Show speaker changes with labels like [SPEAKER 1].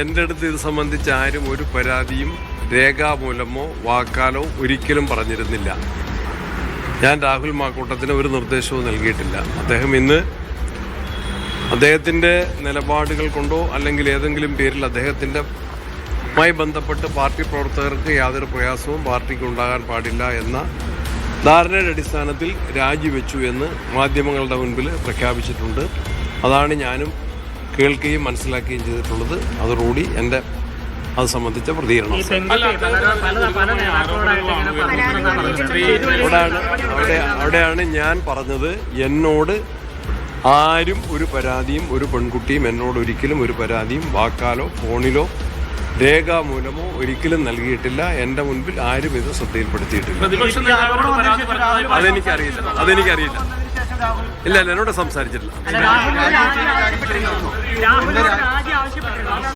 [SPEAKER 1] എന്റെ അടുത്ത് ഇത് സംബന്ധിച്ച് ആരും ഒരു പരാതിയും രേഖാമൂലമോ വാക്കാലോ ഒരിക്കലും പറഞ്ഞിരുന്നില്ല. ഞാൻ രാഹുൽ മാക്കൂട്ടത്തിന് ഒരു നിർദ്ദേശവും നൽകിയിട്ടില്ല. അദ്ദേഹം ഇന്ന് അദ്ദേഹത്തിന്റെ നിലപാടുകൾ കൊണ്ടോ അല്ലെങ്കിൽ ഏതെങ്കിലും പേരിൽ അദ്ദേഹത്തിന്റെ മായി ബന്ധപ്പെട്ട് പാർട്ടി പ്രവർത്തകർക്ക് യാതൊരു പ്രയാസവും പാർട്ടിക്ക് ഉണ്ടാകാൻ പാടില്ല എന്ന ധാരണയുടെ അടിസ്ഥാനത്തിൽ രാജിവെച്ചു എന്ന് മാധ്യമങ്ങളുടെ മുൻപിൽ പ്രഖ്യാപിച്ചിട്ടുണ്ട്. അതാണ് ഞാനും കേൾക്കുകയും മനസ്സിലാക്കുകയും ചെയ്തിട്ടുള്ളത് അതോടുകൂടി എന്റെ അത് സംബന്ധിച്ച പ്രതികരണം. അവിടെ അവിടെയാണ് ഞാൻ പറഞ്ഞത് എന്നോട് ആരും ഒരു പരാതിയും ഒരു പെൺകുട്ടിയും എന്നോട് ഒരിക്കലും ഒരു പരാതിയും വാക്കാലോ ഫോണിലോ രേഖാമൂലമോ ഒരിക്കലും നൽകിയിട്ടില്ല. എന്റെ മുൻപിൽ ആരും ഇത് ശ്രദ്ധയിൽപ്പെടുത്തിയിട്ടില്ല. അതെനിക്കറിയില്ല. അതെനിക്കറിയില്ല. ഇല്ല ഇല്ല എന്നോട് സംസാരിച്ചിട്ടില്ല.
[SPEAKER 2] ആവശ്യപ്പെട്ടിരുന്നു രാഹുലിനോട് രാജി